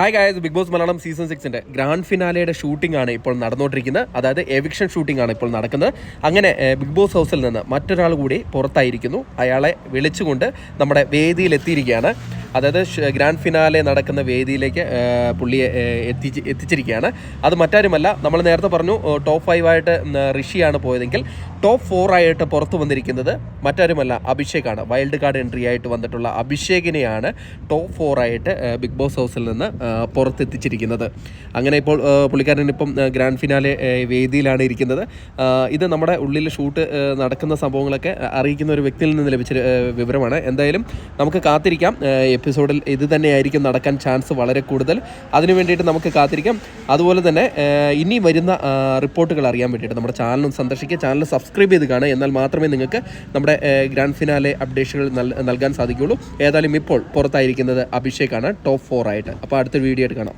Hi guys Bigg Boss Malayalam season സിക്സിന്റെ grand ഫിനാലയുടെ shooting ആണ് ഇപ്പോൾ നടന്നുകൊണ്ടിരിക്കുന്നത്. അതായത് എവിക്ഷൻ ഷൂട്ടിംഗ് ആണ് ഇപ്പോൾ നടക്കുന്നത്. അങ്ങനെ ബിഗ് ബോസ് ഹൗസിൽ നിന്ന് മറ്റൊരാൾ കൂടി പുറത്തായിരിക്കുന്നു. അയാളെ വിളിച്ചുകൊണ്ട് നമ്മുടെ വേദിയിൽ എത്തിയിരിക്കുകയാണ്. അതായത് ഗ്രാൻഡ് ഫിനാലെ നടക്കുന്ന വേദിയിലേക്ക് പുള്ളിയെ എത്തിച്ച് എത്തിച്ചിരിക്കുകയാണ്. അത് മറ്റാരുമല്ല നമ്മൾ നേരത്തെ പറഞ്ഞു ടോപ്പ് ഫൈവ് ആയിട്ട് ഋഷിയാണ് പോയതെങ്കിൽ ടോപ്പ് ഫോർ ആയിട്ട് പുറത്തു വന്നിരിക്കുന്നത് മറ്റാരുമല്ല അഭിഷേകാണ്. വൈൽഡ് കാർഡ് എൻട്രി ആയിട്ട് വന്നിട്ടുള്ള അഭിഷേകിനെയാണ് ടോപ്പ് ഫോർ ആയിട്ട് ബിഗ് ബോസ് ഹൗസിൽ നിന്ന് പുറത്തെത്തിച്ചിരിക്കുന്നത്. അങ്ങനെ ഇപ്പോൾ പുള്ളിക്കാരൻ ഇപ്പം ഗ്രാൻഡ് ഫിനാലെ വേദിയിലാണ് ഇരിക്കുന്നത്. ഇത് നമ്മുടെ ഉള്ളിൽ ഷൂട്ട് നടക്കുന്ന സംഭവങ്ങളൊക്കെ അറിയിക്കുന്ന ഒരു വ്യക്തിയിൽ നിന്ന് ലഭിച്ച വിവരമാണ്. എന്തായാലും നമുക്ക് കാത്തിരിക്കാം. എപ്പിസോഡിൽ ഇത് തന്നെയായിരിക്കും നടക്കാൻ ചാൻസ് വളരെ കൂടുതൽ. അതിനു വേണ്ടിയിട്ട് നമുക്ക് കാത്തിരിക്കാം. അതുപോലെ തന്നെ ഇനി വരുന്ന റിപ്പോർട്ടുകൾ അറിയാൻ വേണ്ടിയിട്ട് നമ്മുടെ ചാനലും സന്ദർശിക്കുക. ചാനൽ സബ്സ്ക്രൈബ് ചെയ്ത് കാണുക. എന്നാൽ മാത്രമേ നിങ്ങൾക്ക് നമ്മുടെ ഗ്രാൻഡ് ഫിനാലെ അപ്ഡേഷനുകൾ നൽ- നൽകാൻ സാധിക്കുകയുള്ളൂ. ഏതായാലും ഇപ്പോൾ പുറത്തായിരിക്കുന്നത് ആണ് ടോപ്പ് ഫോർ ആയിട്ട്. അപ്പോൾ അടുത്ത വീഡിയോ ആയിട്ട് കാണാം.